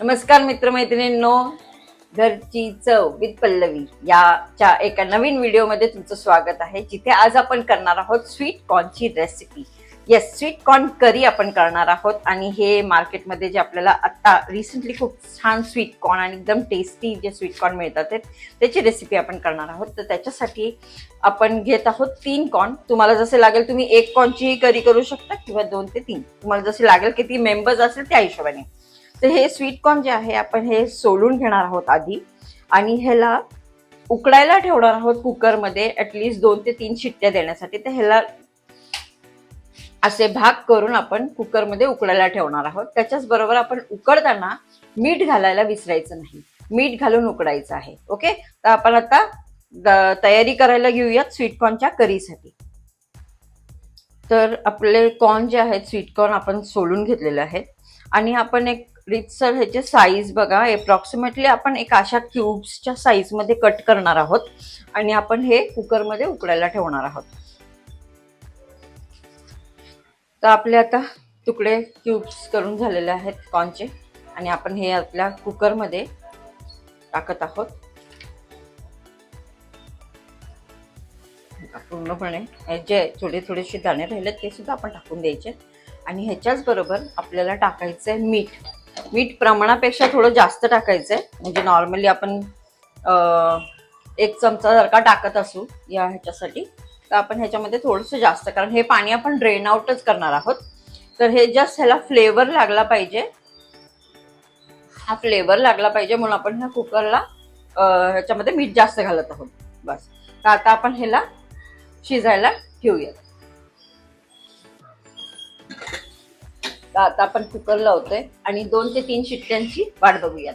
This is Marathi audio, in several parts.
नमस्कार मित्रमैत्रिणींनो घरची चव विथ पल्लवी याच्या एका नवीन व्हिडिओमध्ये तुमचं स्वागत आहे. जिथे आज आपण करणार आहोत sweet कॉर्नची recipe yes sweet corn curry आपण करणार आहोत आणि हे मार्केटमध्ये जे आपल्याला आत्ता रिसेंटली खूप छान स्वीट कॉर्न आणि एकदम टेस्टी जे स्वीट कॉर्न मिळतात त्याची रेसिपी आपण करणार आहोत. तर त्याच्यासाठी आपण घेत आहोत तीन कॉर्न तुम्हाला जसे लागेल तुम्ही एक कॉर्नचीही करी करू शकता किंवा दोन ते तीन. तुम्हाला जसे लागेल किती मेंबर्स असेल त्या हिशोबाने. तर हे स्वीट कॉर्न जे आहे आपण हे सोलून घेणार आहोत आधी. आणि ह्याला उकडायला ठेवणार आहोत कुकरमध्ये ॲटलिस्ट दोन ते तीन शिट्ट्या देण्यासाठी. तर ह्याला असे भाग करून आपण कुकरमध्ये उकडायला ठेवणार आहोत. त्याच्याच बरोबर आपण उकडताना मीठ घालायला विसरायचं नाही. मीठ घालून उकडायचं आहे. ओके तर आपण आता तयारी करायला घेऊयात स्वीटकॉर्नच्या करीसाठी. तर आपले कॉर्न जे आहेत स्वीटकॉर्न आपण सोलून घेतलेले आहेत. आणि आपण एक रितसर ह्याचे साईज बघा. अप्रॉक्सिमेटली आपण एक अशा क्यूब्सच्या साईजमध्ये कट करणार आहोत. आणि आपण हे कुकरमध्ये उकडायला ठेवणार आहोत. तर आपले आता तुकडे क्यूब्स करून झालेले आहेत कॉर्नचे आणि आपण हे आपल्या कुकरमध्ये टाकत आहोत. पूर्णपणे हे जे थोडे थोडेसे दाणे राहिले ते सुद्धा आपण टाकून द्यायचे. आणि ह्याच्याच बरोबर आपल्याला टाकायचं आहे मीठ. मीठ प्रमाणापेक्षा थोडं जास्त टाकायचं आहे म्हणजे नॉर्मली आपण एक चमचा जर का टाकत असू या ह्याच्यासाठी तर आपण ह्याच्यामध्ये थोडंसं जास्त कारण हे पाणी आपण ड्रेन आउटच करणार आहोत. तर हे जस्ट ह्याला फ्लेवर लागला पाहिजे. हा फ्लेवर लागला पाहिजे म्हणून आपण ह्या कुकरला ह्याच्यामध्ये मीठ जास्त घालत आहोत. बस. तर आता आपण ह्याला शिजायला ठेवूयात तर आता आपण कुकर लावतोय आणि दोन ते तीन शिट्ट्यांची वाट बघूयात.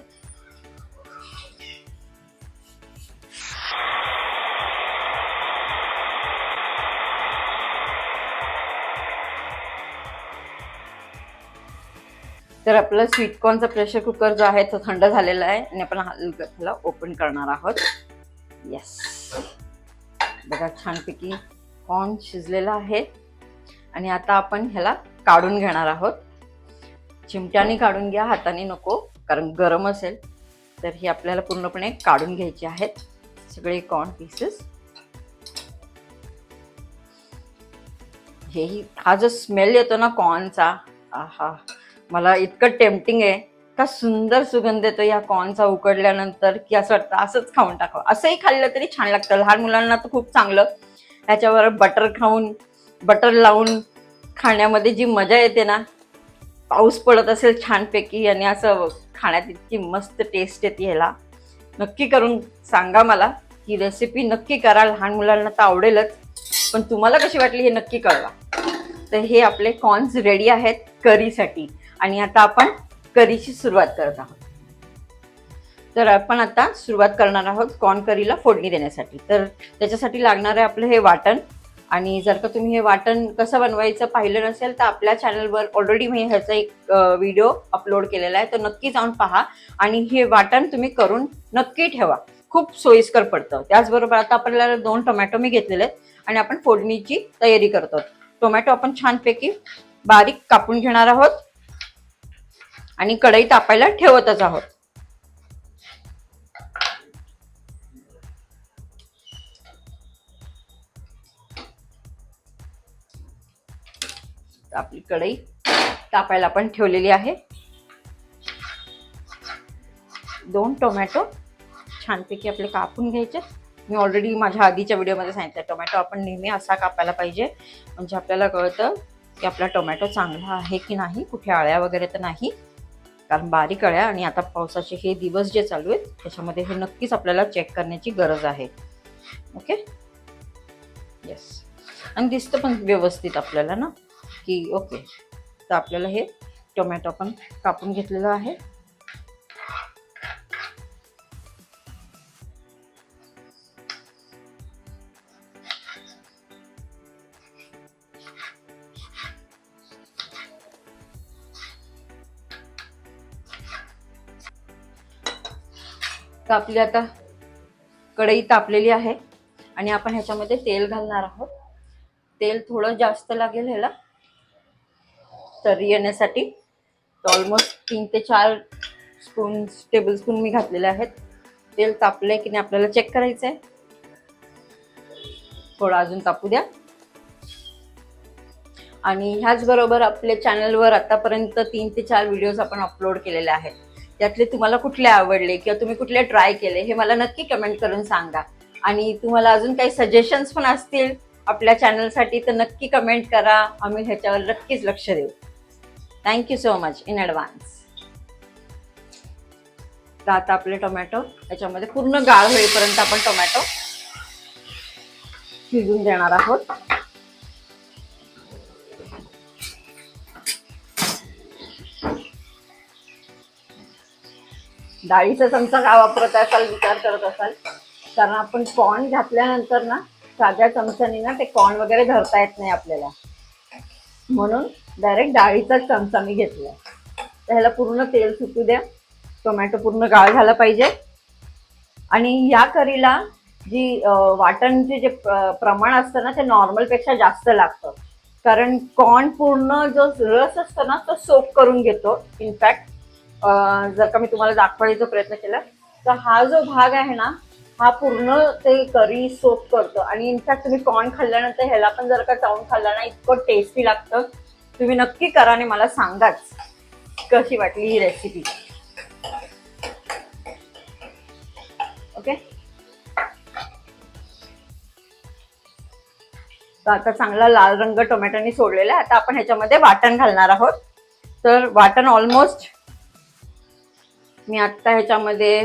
तर आपला स्वीट कॉर्नचा प्रेशर कुकर जो आहे तो थंड झालेला आहे आणि आपण ह्याला ओपन करणार आहोत. येस बघा छानपैकी कॉर्न शिजलेला आहे. आणि आता आपण ह्याला काढून घेणार आहोत. चिमट्याने काढून घ्या हाताने नको कारण गरम असेल तर ही आपल्याला पूर्णपणे काढून घ्यायची आहेत सगळे कॉर्न पीसेस हेही हा जो स्मेल येतो ना कॉर्नचा आहा मला इतकं टेम्पटिंग आहे. का सुंदर सुगंध येतो या कॉर्नचा उकडल्यानंतर की असं वाटतं असंच खाऊन टाकावं. असंही खाल्लं तरी छान लागतं. लहान मुलांना तर खूप चांगलं. ह्याच्यावर बटर खाऊन बटर लावून खाण्यामध्ये जी मजा येते ना पाऊस पडत असेल छानपैकी आणि असं खाण्यात इतकी मस्त टेस्ट येते ह्याला. नक्की करून सांगा मला. ही रेसिपी नक्की करा. लहान मुलांना तर आवडेलच. पण तुम्हाला कशी वाटली हे नक्की कळवा. तर हे आपले कॉर्न्स रेडी आहेत करीसाठी. आणि आता आपण करीची सुरुवात करत आहोत. तर आपण आता सुरुवात करणार आहोत कॉर्न करीला फोडणी देण्यासाठी. तर त्याच्यासाठी लागणार आहे आपलं हे वाटण आणि जर का तुम्ही हे वाटण कसं बनवायचं पाहिलं नसेल तर आपल्या चॅनलवर ऑलरेडी मी ह्याचा एक व्हिडिओ अपलोड केलेला आहे. तर नक्की जाऊन पहा आणि हे वाटण तुम्ही करून नक्की ठेवा. खूप सोयीस्कर पडतं. त्याचबरोबर आता आपल्याला दोन टोमॅटो मी घेतलेले आहेत आणि आपण फोडणीची तयारी करतो टोमॅटो आपण छानपैकी बारीक कापून घेणार आहोत आणि कढई तापायला ठेवतच आहोत. आपली कढई तापायला आपण ठेवलेली आहे. दोन टोमॅटो छानपैकी आपले कापून घ्यायचे. मी ऑलरेडी माझ्या आधीच्या व्हिडिओमध्ये सांगितलं टोमॅटो आपण नेहमी असा कापायला पाहिजे. म्हणजे आपल्याला कळतं की आपला टोमॅटो चांगला आहे की नाही कुठे आळ्या वगैरे तर नाही. कारण बारीक अळ्या आणि आता पावसाचे हे दिवस जे चालू आहेत त्याच्यामध्ये हे नक्कीच आपल्याला चेक करण्याची गरज आहे. ओके येस आणि दिसतं पण व्यवस्थित आपल्याला ना? की ओके. तर आपल्याला हे टोमॅटो आपण कापून घेतलेलं आहे. तर आपली आता कढई तापलेली आहे आणि आपण ह्याच्यामध्ये तेल घालणार आहोत. तेल थोडं जास्त लागेल ह्याला. तरी येण्यासाठी ऑलमोस्ट तीन ते चार स्पून टेबल स्पून मी घातलेले आहेत. तेल तापले की नाही आपल्याला चेक करायचं आहे थोडं अजून तापू द्या आणि ह्याचबरोबर आपल्या चॅनलवर आतापर्यंत तीन ते चार व्हिडिओज आपण अपलोड केलेले आहेत. त्यातले तुम्हाला कुठले आवडले किंवा तुम्ही कुठले ट्राय केले हे मला नक्की कमेंट करून सांगा. आणि तुम्हाला अजून काही सजेशन्स पण असतील आपल्या चॅनलसाठी तर नक्की कमेंट करा. आम्ही ह्याच्यावर नक्कीच लक्ष देऊ. Thank you so much in advance तर आता आपले टोमॅटो याच्यामध्ये पूर्ण गाळ होईपर्यंत आपण टोमॅटो शिजून देणार आहोत. डाळीचा चमचा का वापरत असाल विचार करत असाल? कारण आपण कॉर्न घातल्यानंतर ना साध्या चमच्याने ना ते कॉर्न वगैरे धरता येत नाही आपल्याला. म्हणून डायरेक्ट डाळीचाच चमचा मी घेतला तर ह्याला पूर्ण तेल सुटू द्या. टोमॅटो पूर्ण गाळ झाला पाहिजे. आणि या करीला जी वाटणचे जे प्रमाण असतं ना ते नॉर्मलपेक्षा जास्त लागतं. कारण कॉर्न पूर्ण जो रस असतो ना तो सोप करून घेतो. इनफॅक्ट जर का मी तुम्हाला दाखवायचा प्रयत्न केला तर हा जो भाग आहे ना हा पूर्ण ते करी सोप करतो. आणि इनफॅक्ट तुम्ही कॉर्न खाल्ल्यानंतर ह्याला पण जर का चावून खाल्ला ना इतकं टेस्टी लागतं. तुम्ही नक्की करा आणि मला सांगाच कशी वाटली ही रेसिपी ओके तर आता चांगला लाल रंग टोमॅटोनी सोडलेला आहे. आता आपण ह्याच्यामध्ये वाटण घालणार आहोत. तर वाटण ऑलमोस्ट मी आत्ता ह्याच्यामध्ये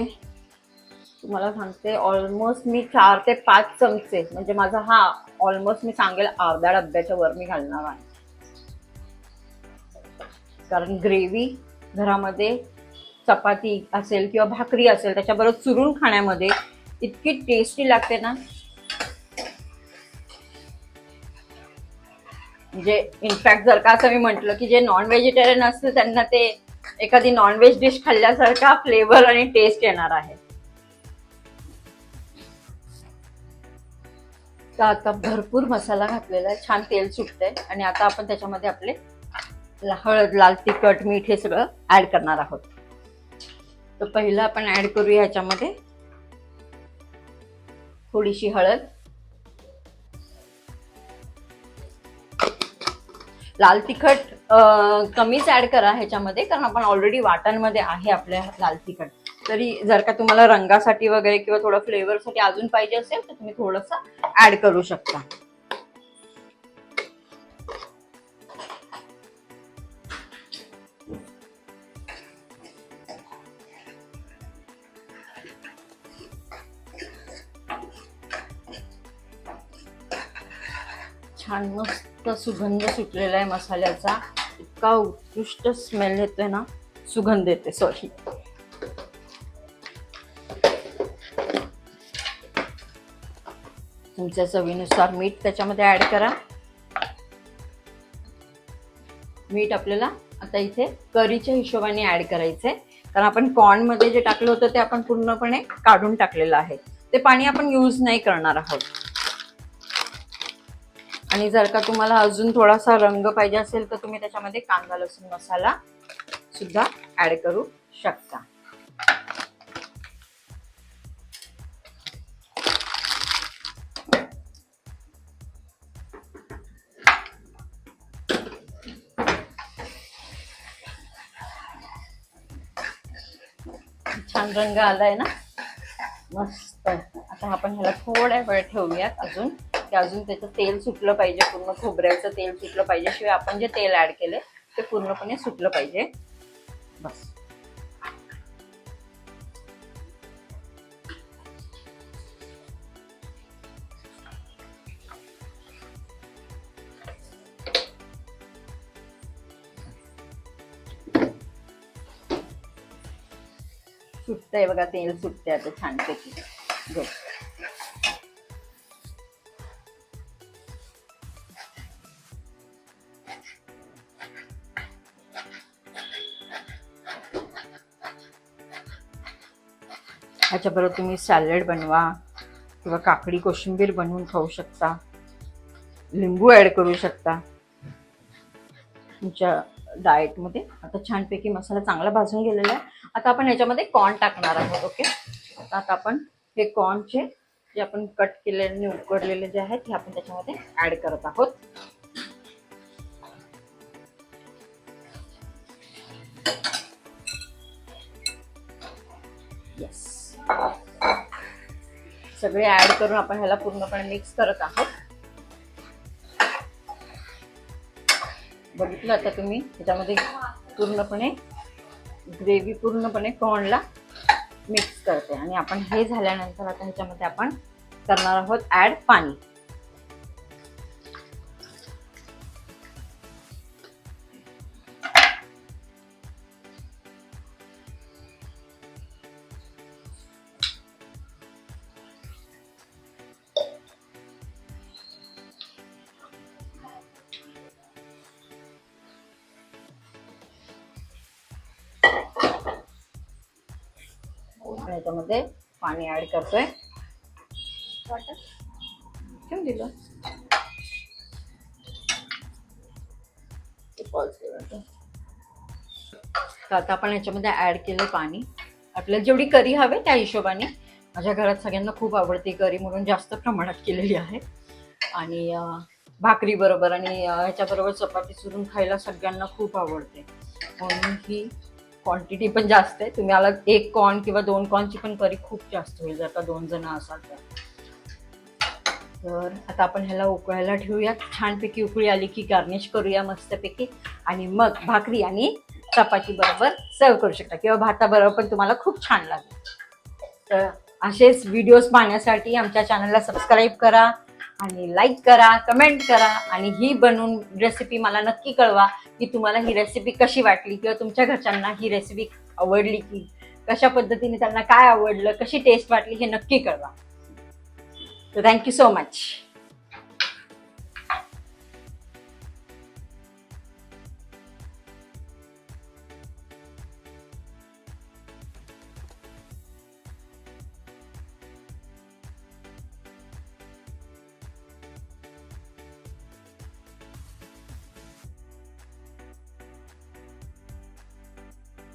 तुम्हाला सांगते ऑलमोस्ट मी चार ते पाच चमचे म्हणजे माझा हा ऑलमोस्ट मी सांगेल अर्ध्या डब्याच्या वर मी घालणार आहे. कारण ग्रेव्ही घरामध्ये चपाती असेल किंवा भाकरी असेल त्याच्याबरोबर चुरून खाण्यामध्ये इतकी टेस्टी लागते ना. म्हणजे इनफॅक्ट जर का असं मी म्हटलं की जे नॉन व्हेजिटेरियन असते त्यांना ते एखादी नॉनव्हेज डिश खाल्ल्यासारखा फ्लेवर आणि टेस्ट येणार आहे. तर आता भरपूर मसाला घातलेला आहे छान तेल सुटतंय आणि आता आपण त्याच्यामध्ये आपले हळद लाल तिखट मीठ हे सगळं ऍड करणार आहोत. तर पहिलं आपण ऍड करूया ह्याच्यामध्ये थोडीशी हळद. लाल तिखट कमीच ऍड करा ह्याच्यामध्ये कारण आपण ऑलरेडी वाटणमध्ये आहे आपल्या लाल तिखट. तरी जर का तुम्हाला रंगासाठी वगैरे किंवा थोडं फ्लेवरसाठी अजून पाहिजे असेल तर तुम्ही थोडंसं ऍड करू शकता. छान मस्त सुगंध सुटलेला आहे मसाल्याचा. इतका उत्कृष्ट स्मेल येतोय ना सुगंध येते सॉरी तुमच्या चवीनुसार मीठ त्याच्यामध्ये ऍड करा. मीठ आपल्याला आता इथे करीच्या हिशोबाने ऍड करायचंय. कारण आपण कॉर्नमध्ये जे टाकलं होतं ते आपण पूर्णपणे काढून टाकलेलं आहे. ते पाणी आपण यूज नाही करणार आहोत. आणि जर का तुम्हाला अजून थोडासा रंग पाहिजे असेल तर तुम्ही त्याच्यामध्ये कांदा लसूण मसाला सुद्धा ऍड करू शकता. छान रंग आलाय ना? मस्त. आता आपण ह्याला थोड्या वेळ ठेवूयात अजून. की अजून त्याचं तेल सुटलं पाहिजे पूर्ण खोबऱ्याचं तेल सुटलं पाहिजे. शिवाय आपण जे तेल ऍड केले ते पूर्णपणे सुटलं पाहिजे. बस. सुटतंय बघा तेल सुटते आता छानपैकी गुड ह्याच्याबरोबर तुम्ही सॅलड बनवा किंवा काकडी कोशिंबीर बनवून खाऊ शकता. लिंबू ॲड करू शकता. तुमच्या डाएटमध्ये. आता छानपैकी मसाला चांगला भाजून गेलेला आहे. आता आपण याच्यामध्ये कॉर्न टाकणार आहोत ओके आता आपण हे कॉर्नचे जे आपण कट केलेले आणि उकडलेले जे आहेत ते आपण त्याच्यामध्ये ॲड करत आहोत. येस सगळे ऍड करून आपण ह्याला पूर्णपणे मिक्स करत आहोत. बघितलं आता तुम्ही? ह्याच्यामध्ये पूर्णपणे ग्रेव्ही पूर्णपणे कॉर्नला मिक्स करते. आणि आपण हे झाल्यानंतर आता ह्याच्यामध्ये आपण करणार आहोत ऍड पाणी. आणि याच्यामध्ये पाणी ऍड करतोय. ठेवून दिलं. तर आता आपण याच्यामध्ये ऍड केलं पाणी. आपल्याला जेवढी करी हवे त्या हिशोबाने. माझ्या घरात सगळ्यांना खूप आवडते करी म्हणून जास्त प्रमाणात केलेली आहे. आणि भाकरी बरोबर आणि ह्याच्याबरोबर चपाती चुरून खायला सगळ्यांना खूप आवडते. म्हणून ही क्वांटिटी पण जास्त आहे. तुम्ही आला एक कॉर्न किंवा दोन कॉर्नची पण करी खूप जास्त होईल जर का दोन जण असाल तर. तर आता आपण ह्याला उकळायला ठेवूया छानपैकी उकळी आली की गार्निश करूया मस्तपैकी. आणि मग भाकरी आणि चपाती बरोबर सर्व करू शकता. किंवा भाताबरोबर पण तुम्हाला खूप छान लागेल. तर असेच व्हिडिओज पाहण्यासाठी आमच्या चॅनलला सबस्क्राईब करा. आणि लाईक करा कमेंट करा आणि ही बनवून रेसिपी मला नक्की कळवा की तुम्हाला ही रेसिपी कशी वाटली किंवा तुमच्या घरच्यांना ही रेसिपी आवडली की कशा पद्धतीने त्यांना काय आवडलं कशी टेस्ट वाटली हे नक्की कळवा. तर थँक्यू सो मच